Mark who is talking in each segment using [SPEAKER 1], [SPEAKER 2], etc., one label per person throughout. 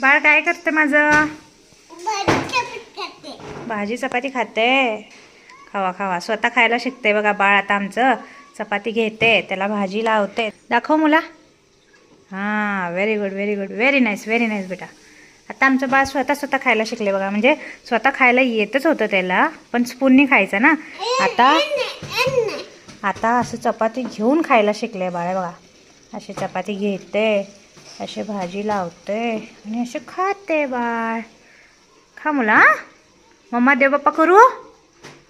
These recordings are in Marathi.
[SPEAKER 1] बाळ काय करते माझं? भाजी चपाती खाते. खावा खावा. स्वतः खायला शिकते बघा बाळ आता आमचं. चपाती घेते त्याला भाजी लावते. दाखव मुला. हां very good very good very nice very nice बेटा. आता आमचं बाळ स्वतः स्वतः खायला शिकले बघा. म्हणजे स्वतः खायला येतच होतं त्याला पण स्पूननी खायचं ना. आता आता असं चपाती घेऊन खायला शिकले बाळ बघा. अशी चपाती घेते. अशी भाजी लावते आणि असे खाते बाळ. खा मुला? मम्मा देव बाप्पा करू?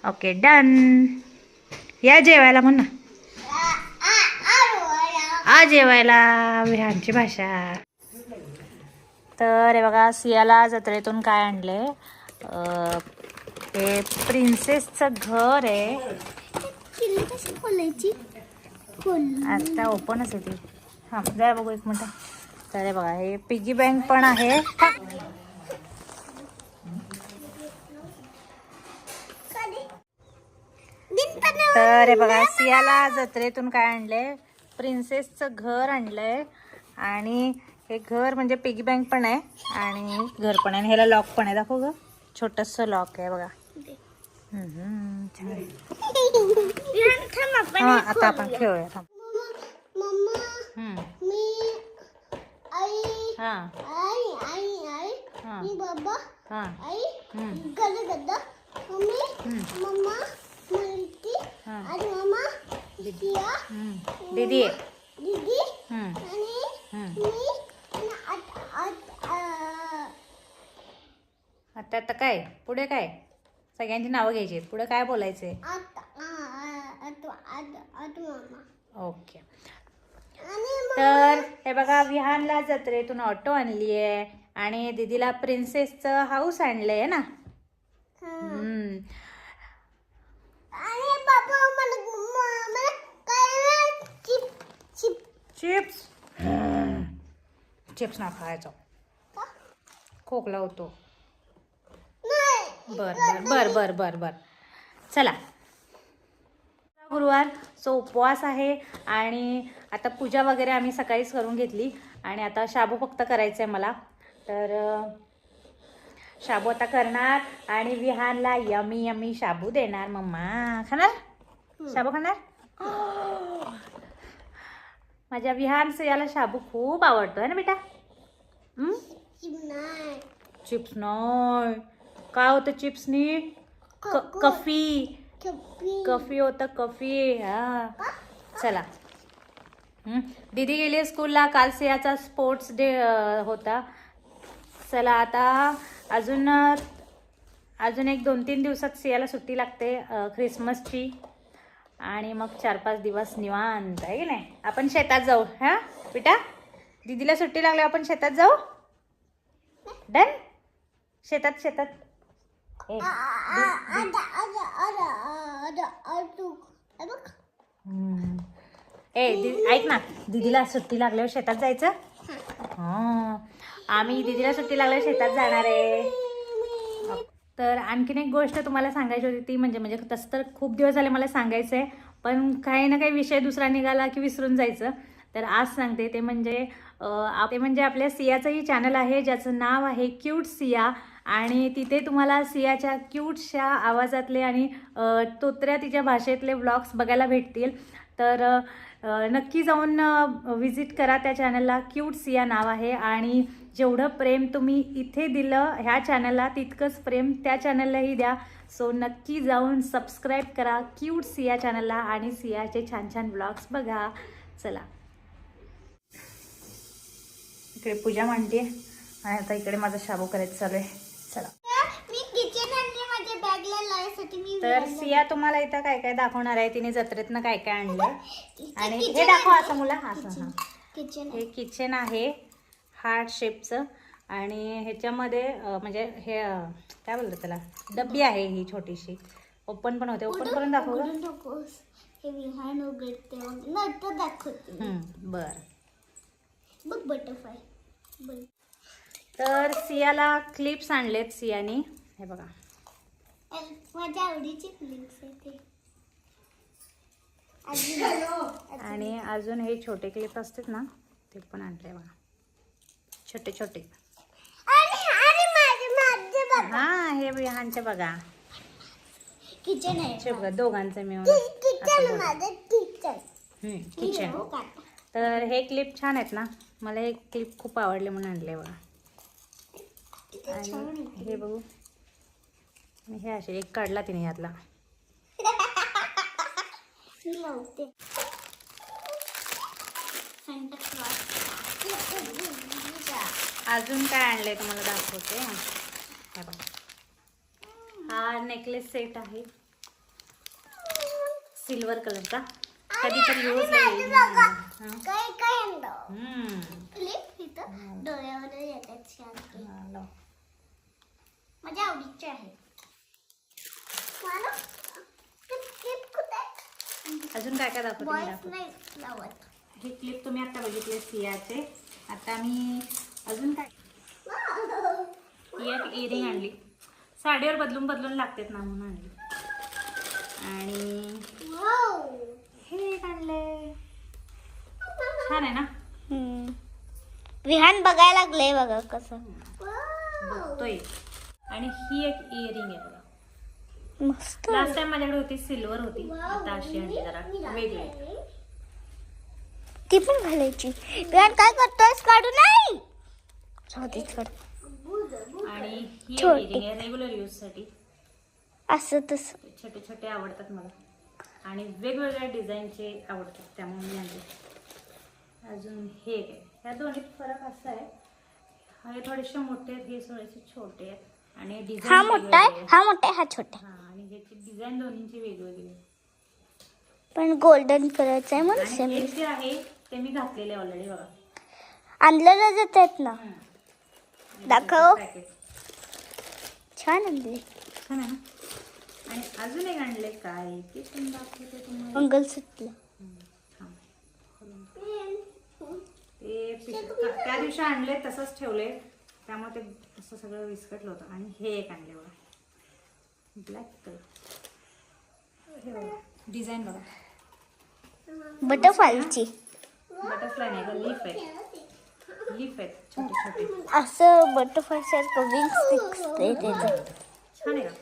[SPEAKER 1] ओके डन या जेवायला म्हण. ना आ जेवायला विहानची भाषा. तर हे बघा सियाला जत्रेतून काय आणले? हे प्रिन्सेसचं घर आहे. आता ओपनच आहे ती. हां जरा बघू एक मिनटं. तर हे बघा हे पिगी बँक पण आहे. तर हे बघा सियाला जत्रेतून काय आणले प्रिन्सेसचं घर आणलंय. आणि हे घर म्हणजे पिगी बँक पण आहे. आणि घर पण आहे. आणि ह्याला लॉक पण आहे. दाखव ग. छोटस लॉक आहे बघा. हा आता आपण खेळूया. थांब.
[SPEAKER 2] मम्मा
[SPEAKER 1] हम्म,
[SPEAKER 2] मी आई
[SPEAKER 1] हा.
[SPEAKER 2] आई आई आई.
[SPEAKER 1] हा.
[SPEAKER 2] मी बाबा
[SPEAKER 1] हा.
[SPEAKER 2] आई
[SPEAKER 1] हम्म,
[SPEAKER 2] गदा गदा मम्मी
[SPEAKER 1] हम्म,
[SPEAKER 2] मम्मा मुलगी
[SPEAKER 1] हा.
[SPEAKER 2] आणि मम्मा सिया
[SPEAKER 1] हम्म. दीदी.
[SPEAKER 2] दीदी
[SPEAKER 1] हम्म,
[SPEAKER 2] आणि
[SPEAKER 1] हम्म.
[SPEAKER 2] मी आणि आत आत आ-
[SPEAKER 1] आता आता काय? पुढे काय? सगळ्यांची नावं घ्यायची. आहेत. पुढे काय बोलायचंय?
[SPEAKER 2] आत आ- आ- आत आत आत मामा.
[SPEAKER 1] ओके. तर हे बघा विहानला जत्रेतून ऑटो आणली आहे आणि दीदीला प्रिन्सेसचं हाऊस आणलंय ना?
[SPEAKER 2] हा.
[SPEAKER 1] हम्म. चिप्स चिप्स ना खायचं. खोकला होतो.
[SPEAKER 2] नाही.
[SPEAKER 1] बर बर बर बर बर बर. चला. गुरुवार. सो उपवास आहे आणि आता पूजा वगैरे आम्ही सकाळीच करून घेतली आणि आता शाबू फक्त करायचं आहे मला. तर शाबू आता करणार आणि विहानला यमी यमी शाबू देणार मम्मा. खाणार? शाबू खाणार? माझ्या विहान याला शाबू खूप आवडतो आहे ना बेटा. चिप्स नाही. काय होतं चिप्सनी? कफी. कफी. होतं कफी. हा. चला? दीदी गेली स्कूलला. काल सियाचा स्पोर्ट्स डे होता. चला आता अजून अजून एक दोन तीन दिवसात सियाला सुट्टी लागते ख्रिसमसची. आणि मग चार पाच दिवस निवांत आहे की नाही? आपण शेतात जाऊ हा? बेटा दीदीला सुट्टी लागली आपण शेतात जाऊ? डन? शेतात शेतात ए,
[SPEAKER 2] आता आता आता आता आता हे बघ
[SPEAKER 1] हम्म. ए दि ऐक ना दीदीला सुट्टी लागल्यावर शेतात जायचं? आम्ही दीदीला सुट्टी लागल्यावर शेतात जाणार आहे. तर आणखीन एक गोष्ट तुम्हाला सांगायची होती ती म्हणजे म्हणजे तसं तर खूप दिवस झाले मला सांगायचं आहे पण काही ना काही विषय दुसरा निघाला की विसरून जायचं. तर आज सांगते ते म्हणजे अं, आप- ते म्हणजे आपल्या सियाचंही चॅनल आहे ज्याचं नाव आहे क्यूट सिया आणि तिथे तुम्हाला सियाच्या क्यूटशा आवाजातले आणि तोत्र्या तिच्या भाषेतले ब्लॉग्स बघायला भेटतील. तर नक्की जाऊन विजिट करा त्या चॅनलला क्यूट सिया नाव आहे आणि जेवढं प्रेम तुम्ही इथे दिलं ह्या चॅनलला तितकंच प्रेम त्या चॅनललाही द्या. सो नक्की जाऊन सबस्क्राईब करा क्यूट सिया चॅनलला आणि सियाचे छान छान ब्लॉग्स बघा. चला. इकडे पूजा मांडते आणि आता इकडे माझा शाबू करायचं चालू आहे. चला. तर सिया तुम्हाला इथं काय काय दाखवणार आहे? तिने जत्रेतनं काय काय आणलं? आणि हे दाखव असं मुला. असं हां.
[SPEAKER 2] किचन
[SPEAKER 1] हे किचन आहे हार्ट शेपचं आणि ह्याच्यामध्ये म्हणजे हे काय बोलतात त्याला? डब्बी आहे ही छोटीशी. ओपन पण होते. ओपन करून दाखव बर.
[SPEAKER 2] बघ बटरफ्लाय
[SPEAKER 1] तर सियाला क्लिप्स आणलेत सियानी. हे बघा.
[SPEAKER 2] माझ्या आवडीचे क्लिप्स
[SPEAKER 1] आणि अजून हे छोटे क्लिप असतात ना ते पण आणले बघा. छोटे छोटे. हा हे विहानचे बघा.
[SPEAKER 2] किचन आहे
[SPEAKER 1] हे बघा दोघांचं मिळून.
[SPEAKER 2] किचन माझं किचन
[SPEAKER 1] किचन तर हे क्लिप छान आहेत ना. मला हे क्लिप खूप आवडले म्हणून आणले बघा. आणि हे बघू. हे असे एक काढला तिने यातला. अजून काय आणलंय तुम्हाला दाखवते? हे बघा. हा नेकलेस सेट आहे. सिल्वर कलरचा कधीतरी यूज येईल
[SPEAKER 2] काय काय आणलं
[SPEAKER 1] हम्म.
[SPEAKER 2] क्लिप इथं डोळ्यावर येतात छान clip.
[SPEAKER 1] हा, लाव.
[SPEAKER 2] माझ्या आवडीचे आहे?
[SPEAKER 1] अजून काय काय दाखवते.
[SPEAKER 2] नाही लावत.
[SPEAKER 1] हे क्लिप तुम्ही आता बघितले सियाचे. आता मी अजून काय ही एक इयरिंग आणली. साडीवर बदलून बदलून लागतेत ना म्हणून आणली. आणि. हे एक आणले छान आहे ना?
[SPEAKER 3] विहान बघायला लागले बघा कसं.
[SPEAKER 1] बघतोय. आणि ही एक इयरिंग आहे बघा.
[SPEAKER 3] मस्त.
[SPEAKER 1] लास्ट टाइम माझ्याकडे होती सिल्वर होती. आता अशी आणली जरा वेगळी
[SPEAKER 3] ती पण घालायची. काय करतोयस? काढू नाही.
[SPEAKER 1] आणि ही एक
[SPEAKER 3] छोटी.
[SPEAKER 1] इयरिंग आहे रेग्युलर यूजसाठी.
[SPEAKER 3] असं तसं.
[SPEAKER 1] छोटे छोटे आवडतात मला. आणि वेगवेगळ्या डिझाईनचे आवडतात त्यामुळे मी आणले. अजून हे एक आहे. ह्या दोन्हीत फरक असा आहे हे थोडेसे मोठे आहेत हे थोडेसे छोटे आहेत. आणि डिझाईन
[SPEAKER 3] हा मोठा आहे हा मोठा आहे हा छोटा आहे.
[SPEAKER 1] आणि ह्याची डिझाईन दोन्हींची वेगवेगळी आहे.
[SPEAKER 3] पण गोल्डन कलरचा आहे म्हणून
[SPEAKER 1] आणि
[SPEAKER 3] सेम
[SPEAKER 1] हे जे आहे ते मी घातलेले ऑलरेडी बघा.
[SPEAKER 3] आणलेलं जात आहेत ना? दाखव.
[SPEAKER 1] पॅकेट
[SPEAKER 3] छान आणले.
[SPEAKER 1] छान आहे ना? आणि अजून एक आणले काय? ते पण दाखवते तुम्हाला.
[SPEAKER 3] मंगलसूत्र
[SPEAKER 1] थांब. ते पिश- का- त्या दिवशी आणले तसंच ठेवले त्यामुळे ते असं सगळं विस्कटलं होतं. आणि हे एक आणले बघा. ब्लॅक कलर हे बघा. डिझाईन बघा.
[SPEAKER 3] बटरफ्लायची
[SPEAKER 1] बटरफ्लाय नाही का लीफ आहे लीफ आहेत छोटे छोटे.
[SPEAKER 3] असं बटरफ्लाय सारखं विंग्स दिसते त्याचं
[SPEAKER 1] छान आहे का.